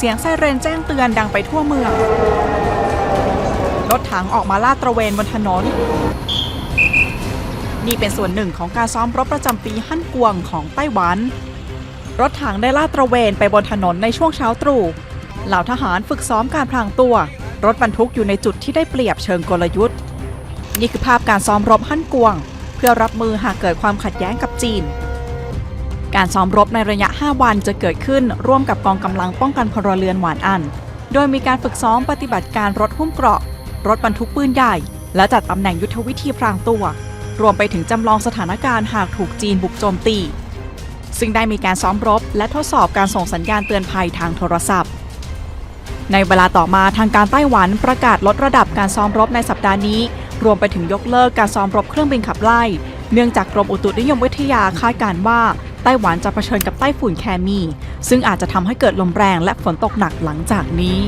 เสียงไซเรนแจ้งเตือนดังไปทั่วเมือง รถถังออกมาลาดตระเวนบนถนน นี่เป็นส่วนหนึ่งของการซ้อมรบประจำปีฮั่นกวงของไต้หวัน รถถังได้ลาดตระเวนไปบนถนนในช่วงเช้าตรู่ เหล่าทหารฝึกซ้อมการพลางตัว รถบรรทุกอยู่ในจุดที่ได้เปรียบเชิงกลยุทธ์ นี่คือภาพการซ้อมรบฮั่นกวง เพื่อรับมือหากเกิดความขัดแย้งกับจีน การซ้อมรบในระยะ 5 วันจะเกิดขึ้นร่วมกับกองกำลังป้องกันพลเรือนหวานอัน โดยมีการฝึกซ้อมปฏิบัติการรถหุ้มเกราะ รถบรรทุกปืนใหญ่ และจัดตำแหน่งยุทธวิธีพรางตัว รวมไปถึงจำลองสถานการณ์หากถูกจีนบุกโจมตี ซึ่งได้มีการซ้อมรบ และทดสอบการส่งสัญญาณเตือนภัยทางโทรศัพท์ ในเวลาต่อมาทางการไต้หวันประกาศลดระดับการซ้อมรบในสัปดาห์นี้ รวมไปถึงยกเลิกการซ้อมรบเครื่องบินขับไล่ เนื่องจากกรมอุตุนิยมวิทยาคาดการณ์ว่า ไต้หวันจะเผชิญกับไต้ฝุ่นแคมี ซึ่งอาจจะทำให้เกิดลมแรงและฝนตกหนักหลังจากนี้